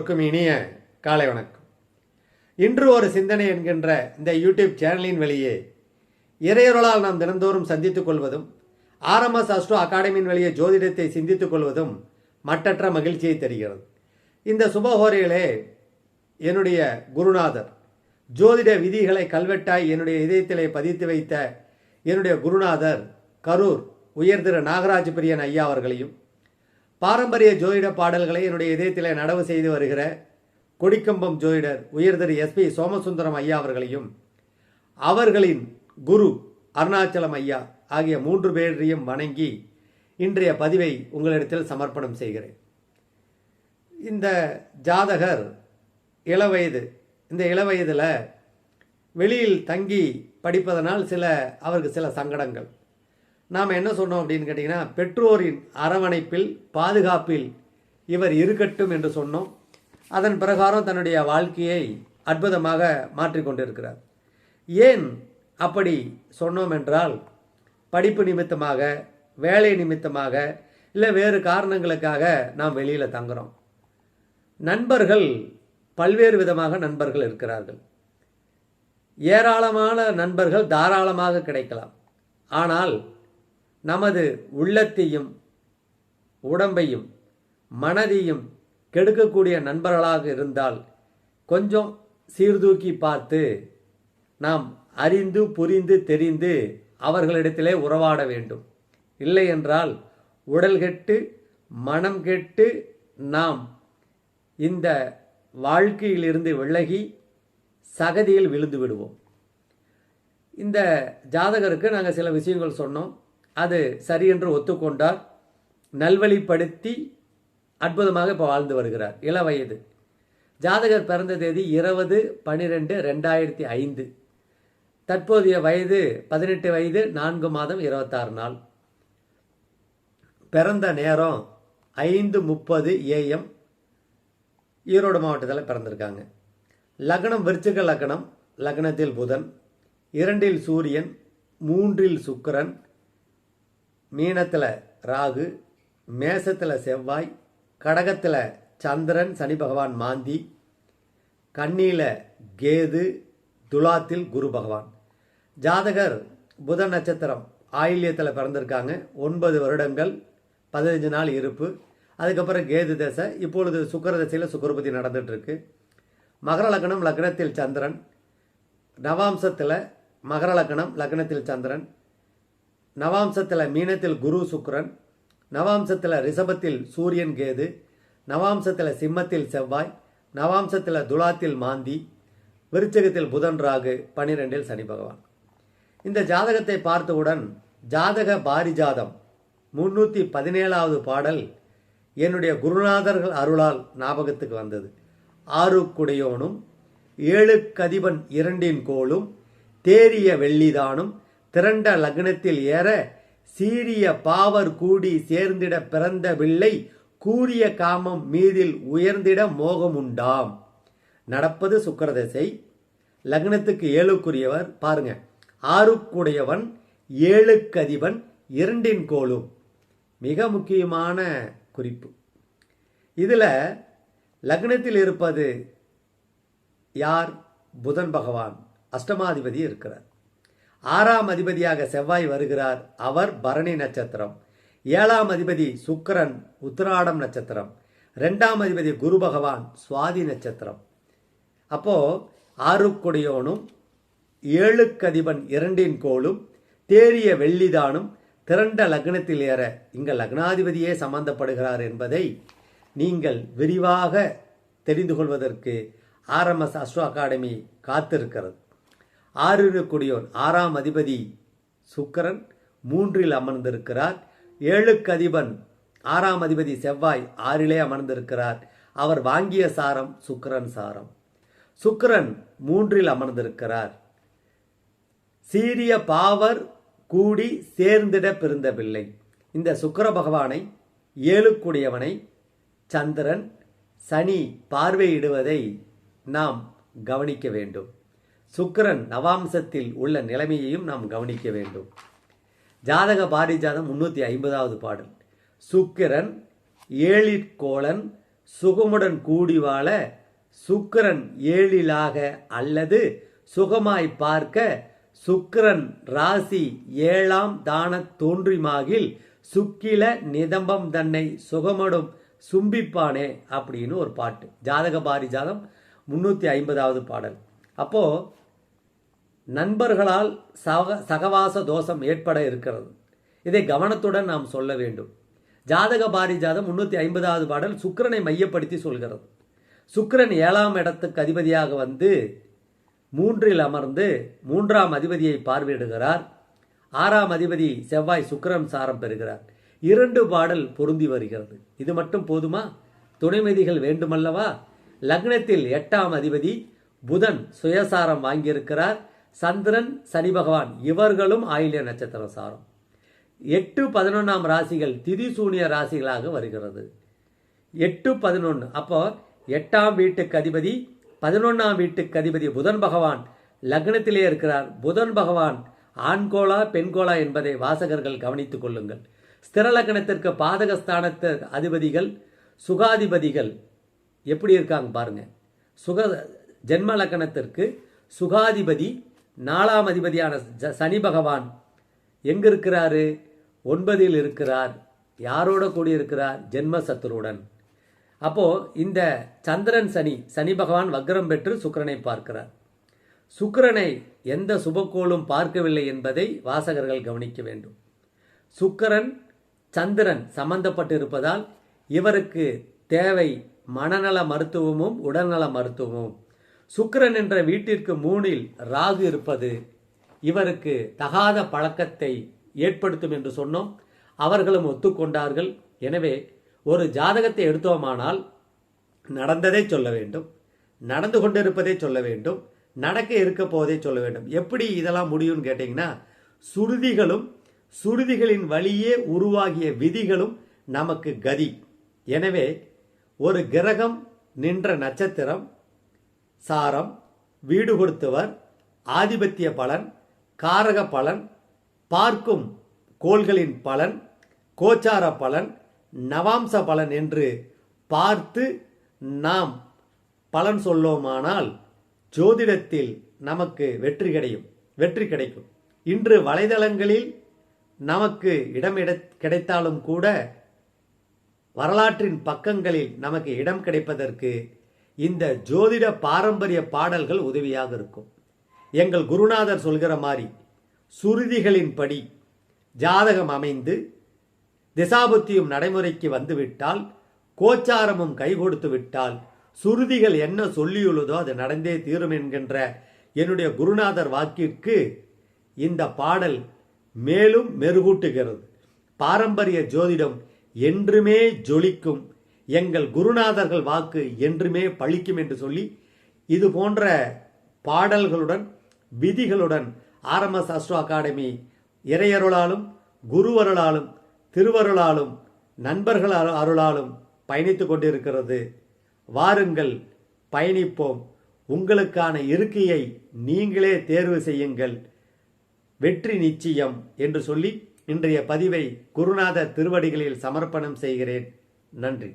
எல்லோருக்கும் இனிய காலை வணக்கம். இன்று ஒரு சிந்தனை என்கின்ற இந்த யூடியூப் சேனலின் வழியே இறையொருளால் நாம் தினந்தோறும் சந்தித்துக் கொள்வதும் ஆர்எம்எஸ் அஸ்ட்ரோ அகாடமியின் வழியே ஜோதிடத்தை சிந்தித்துக் கொள்வதும் மட்டற்ற மகிழ்ச்சியை தருகிறது. இந்த சுபஹோரையிலே என்னுடைய குருநாதர் ஜோதிட விதிகளை கல்வெட்டாய் என்னுடைய இதயத்திலே பதித்து வைத்த என்னுடைய குருநாதர் கரூர் உயர் திரு நாகராஜ் பிரியன் ஐயா அவர்களையும் பாரம்பரிய ஜோதிட பாடல்களை என்னுடைய இதயத்திலே நடவு செய்து வருகிற கொடிக்கம்பம் ஜோதிடர் உயர் எஸ்பி சோமசுந்தரம் ஐயா அவர்களையும் அவர்களின் குரு அருணாச்சலம் ஐயா ஆகிய மூன்று பேரையும் வணங்கி இன்றைய பதிவை உங்களிடத்தில் சமர்ப்பணம் செய்கிறேன். இந்த ஜாதகர் இளவயது இந்த இளவயதில் வெளியில் தங்கி படிப்பதனால் சில அவருக்கு சில சங்கடங்கள். நாம் என்ன சொன்னோம் அப்படின்னு கேட்டிங்கன்னா பெற்றோரின் அரவணைப்பில் பாதுகாப்பில் இவர் இருக்கட்டும் என்று சொன்னோம். அதன் பிரகாரம் தன்னுடைய வாழ்க்கையை அற்புதமாக மாற்றிக்கொண்டிருக்கிறார் ஏன் அப்படி சொன்னோம் என்றால் படிப்பு நிமித்தமாக வேலை நிமித்தமாக இல்லை வேறு காரணங்களுக்காக நாம் வெளியில் தங்குறோம். நண்பர்கள் பல்வேறு விதமாக நண்பர்கள் இருக்கிறார்கள். ஏராளமான நண்பர்கள் தாராளமாக கிடைக்கலாம். ஆனால் நமது உள்ளத்தையும் உடம்பையும் மனதையும் கெடுக்கக்கூடிய நண்பர்களாக இருந்தால் கொஞ்சம் சீர்தூக்கி பார்த்து நாம் அறிந்து புரிந்து தெரிந்து அவர்களிடத்திலே உறவாட வேண்டும். இல்லை என்றால் உடல் கெட்டு மனம் கெட்டு நாம் இந்த வாழ்க்கையிலிருந்து விலகி சகதியில் விழுந்து விடுவோம். இந்த ஜாதகருக்கு நாங்கள் சில விஷயங்கள் சொன்னோம். அது சரி என்று ஒத்துக்கொண்டார் நல்வழிப்படுத்தி அற்புதமாக இப்போ வாழ்ந்து வருகிறார். இள வயது. ஜாதகர் பிறந்த தேதி இருபது பன்னிரெண்டு ரெண்டாயிரத்தி ஐந்து. தற்போதைய வயது பதினெட்டு வயது நான்கு மாதம் இருபத்தாறு நாள். பிறந்த நேரம் ஐந்து முப்பது ஏஎம். ஈரோடு மாவட்டத்தில் பிறந்திருக்காங்க. லக்னம் விருச்சிக லக்னம் லக்னத்தில் புதன். இரண்டில் சூரியன் மூன்றில் சுக்கரன். மீனத்தில் ராகு மேசத்தில் செவ்வாய் கடகத்தில் சந்திரன் சனி பகவான் மாந்தி கன்னியில் கேது துலாத்தில் குரு பகவான். ஜாதகர் புத நட்சத்திரம் ஆயில்யத்தில் பிறந்திருக்காங்க. ஒன்பது வருடங்கள் பதினஞ்சு நாள் இருப்பு. அதுக்கப்புறம் கேது தசை இப்பொழுது சுக்கர தசையில் சுக்கரபதி நடந்துகிட்ருக்கு மகர லக்னம் லக்னத்தில் சந்திரன். நவாம்சத்தில் மகர லக்னம் லக்னத்தில் சந்திரன். நவாம்சத்தில் மீனத்தில் குரு சுக்ரன் நவாம்சத்தில் ரிஷபத்தில் சூரியன் கேது நவாம்சத்தில் சிம்மத்தில் செவ்வாய் நவாம்சத்தில் துலாத்தில் மாந்தி விருச்சகத்தில் புதன் ராகு பனிரெண்டில் சனி பகவான். இந்த ஜாதகத்தை பார்த்தவுடன் ஜாதக பாரிஜாதம் முன்னூற்றி பதினேழாவது பாடல் என்னுடைய குருநாதர்கள் அருளால் ஞாபகத்துக்கு வந்தது. ஆறு குடையோனும் ஏழு கதிபன் இரண்டின் கோளும் தேரிய வெள்ளிதானும் திரண்ட லக்னத்தில் ஏற சீரிய பாவர் கூடி சேர்ந்திட பிறந்த பிள்ளை கூறிய காமம் மீதில் உயர்ந்திட மோகமுண்டாம். நடப்பது சுக்கரதசை. லக்னத்துக்கு ஏழுக்குரியவர் பாருங்க ஆறுக்குடையவன் ஏழுக்கதிபன் இரண்டின் கோளும் மிக முக்கியமான குறிப்பு. இதில் லக்னத்தில் இருப்பது யார்? புதன் பகவான். அஷ்டமாதிபதி இருக்கிறார். ஆறாம் அதிபதியாக செவ்வாய் வருகிறார். அவர் பரணி நட்சத்திரம். ஏழாம் அதிபதி சுக்கரன் உத்திராடம் நட்சத்திரம். ரெண்டாம் அதிபதி குரு பகவான் சுவாதி நட்சத்திரம். அப்போ ஆறுக்குடையோனும் ஏழுக்கதிபன் இரண்டின் கோளும் தேறிய வெள்ளிதானும் திரண்ட லக்னத்தில் ஏற இங்க லக்னாதிபதியே சம்பந்தப்படுகிறார் என்பதை நீங்கள் விரிவாக தெரிந்து கொள்வதற்கு ஆர்எம்எஸ் அஸ்ட்ரோ அகாடமி காத்திருக்கிறது. ஆறு ஆறாம் அதிபதி சுக்கரன் மூன்றில் அமர்ந்திருக்கிறார். ஏழுக்கு அதிபன் ஆறாம் அதிபதி செவ்வாய் ஆறிலே அமர்ந்திருக்கிறார். அவர் வாங்கிய சாரம் சுக்கரன் சாரம். சுக்கரன் மூன்றில் அமர்ந்திருக்கிறார். சீரிய பாவர் கூடி சேர்ந்திட பிறந்த பிள்ளை இந்த சுக்கர பகவானை ஏழுக்குடையவனை சந்திரன் சனி பார்வையிடுவதை நாம் கவனிக்க வேண்டும். சுக்கிரன் நவாம்சத்தில் உள்ள நிலைமையையும் நாம் கவனிக்க வேண்டும். ஜாதக பாரிஜாதம் முன்னூற்றி ஐம்பதாவது பாடல். சுக்கிரன் ஏழிற்கோளன் சுகமுடன் கூடி வாழ சுக்கிரன் ஏழிலாக அல்லது சுகமாய் பார்க்க சுக்கிரன் ராசி ஏழாம் தான தோன்றிமாகில் சுக்கில நிதம்பம் தன்னை சுகமடும் சும்பிப்பானே அப்படின்னு ஒரு பாட்டு. ஜாதக பாரிஜாதம் முன்னூற்றி ஐம்பதாவது பாடல். அப்போ நண்பர்களால் சக சகவாச தோஷம் ஏற்பட இருக்கிறது. இதை கவனத்துடன் நாம் சொல்ல வேண்டும். ஜாதக பாரிஜாதம் முன்னூற்றி ஐம்பதாவது பாடல் சுக்கரனை மையப்படுத்தி சொல்கிறது. சுக்கரன் ஏழாம் இடத்துக்கு அதிபதியாக வந்து மூன்றில் அமர்ந்து மூன்றாம் அதிபதியை பார்வையிடுகிறார். ஆறாம் அதிபதி செவ்வாய் சுக்கரன் சாரம் பெறுகிறார். இரண்டு பாடல் பொருந்தி வருகிறது. இது மட்டும் போதுமா? துணைமதிகள் வேண்டுமல்லவா? லக்னத்தில் எட்டாம் அதிபதி புதன் சுயசாரம் வாங்கியிருக்கிறார். சந்திரன் சனி பகவான் இவர்களும் ஆயில்ய நட்சத்திர சாரம். எட்டு பதினொன்றாம் ராசிகள் திதிசூனிய ராசிகளாக வருகிறது. எட்டு பதினொன்று அப்போ எட்டாம் வீட்டுக்கு அதிபதி பதினொன்றாம் வீட்டுக்கு அதிபதி புதன் பகவான் லக்னத்திலே இருக்கிறார். புதன் பகவான் ஆண்கோளா பெண்கோளா என்பதை வாசகர்கள் கவனித்துக் கொள்ளுங்கள். ஸ்திர லக்னத்திற்கு பாதகஸ்தானத்து அதிபதிகள் சுகாதிபதிகள் எப்படி இருக்காங்க பாருங்க. சுக ஜென்ம லக்னத்திற்கு சுகாதிபதி நாலாம் அதிபதியான ஜ- சனி பகவான் எங்க இருக்கிறாரு ஒன்பதில் இருக்கிறார். யாரோட கூடி இருக்கிறார் ஜென்ம சத்துருடன் அப்போ இந்த சந்திரன் சனி சனி பகவான் வக்ரம் பெற்று சுக்கிரனை பார்க்கிறார். சுக்கிரனை எந்த சுபக்கோளும் பார்க்கவில்லை என்பதை வாசகர்கள் கவனிக்க வேண்டும். சுக்கிரன் சந்திரன் சம்பந்தப்பட்டிருப்பதால் இவருக்கு தேவை மனநல மருத்துவமும் உடல்நல மருத்துவமும். சுக்கரன் என்ற வீட்டிற்கு மூணில் ராகு இருப்பது இவருக்கு தகாத பழக்கத்தை ஏற்படுத்தும் என்று சொன்னோம். அவர்களும் ஒத்துக்கொண்டார்கள். எனவே ஒரு ஜாதகத்தை எடுத்தோமானால் நடந்ததை சொல்ல வேண்டும். நடந்து கொண்டிருப்பதை சொல்ல வேண்டும். நடக்க இருக்க போவதை சொல்ல வேண்டும். எப்படி இதெல்லாம் முடியும்னு கேட்டிங்கன்னா சுருதிகளும் சுருதிகளின் வழியே உருவாகிய விதிகளும் நமக்கு கதி. எனவே ஒரு கிரகம் நின்ற நட்சத்திரம் சாரம் வீடு கொடுத்தவர் ஆதிபத்திய பலன் காரக பலன் பார்க்கும் கோள்களின் பலன் கோச்சார பலன் நவாம்ச பலன் என்று பார்த்து நாம் பலன் சொல்லோமானால் ஜோதிடத்தில் நமக்கு வெற்றி கிடையும் வெற்றி கிடைக்கும். இன்று வலைதளங்களில் நமக்கு இடம் கிடைத்தாலும் கூட வரலாற்றின் பக்கங்களில் நமக்கு இடம் கிடைப்பதற்கு இந்த ஜோதிட பாரம்பரிய பாடல்கள் உதவியாக இருக்கும். எங்கள் குருநாதர் சொல்கிற மாதிரி சுருதிகளின்படி ஜாதகம் அமைந்து திசாபுத்தியும் நடைமுறைக்கு வந்துவிட்டால் கோச்சாரமும் கை கொடுத்து விட்டால் சுருதிகள் என்ன சொல்லியுள்ளதோ அது நடந்தே தீரும் என்கின்ற என்னுடைய குருநாதர் வாக்கிற்கு இந்த பாடல் மேலும் மெருகூட்டுகிறது. பாரம்பரிய ஜோதிடம் என்றுமே ஜொலிக்கும் எங்கள் குருநாதர்கள் வாக்கு என்றுமே பழிக்கும் என்று சொல்லி இது போன்ற பாடல்களுடன் விதிகளுடன் ஆர்எம்எஸ் அஸ்ட்ரோ அகாடமி இறையருளாலும் குருவருளாலும் திருவருளாலும் நண்பர்கள் அருளாலும் பயணித்து கொண்டிருக்கிறது. வாருங்கள் பயணிப்போம். உங்களுக்கான இருக்கையை நீங்களே தேர்வு செய்யுங்கள். வெற்றி நிச்சயம் என்று சொல்லி இன்றைய பதிவை குருநாதர் திருவடிகளில் சமர்ப்பணம் செய்கிறேன். நன்றி.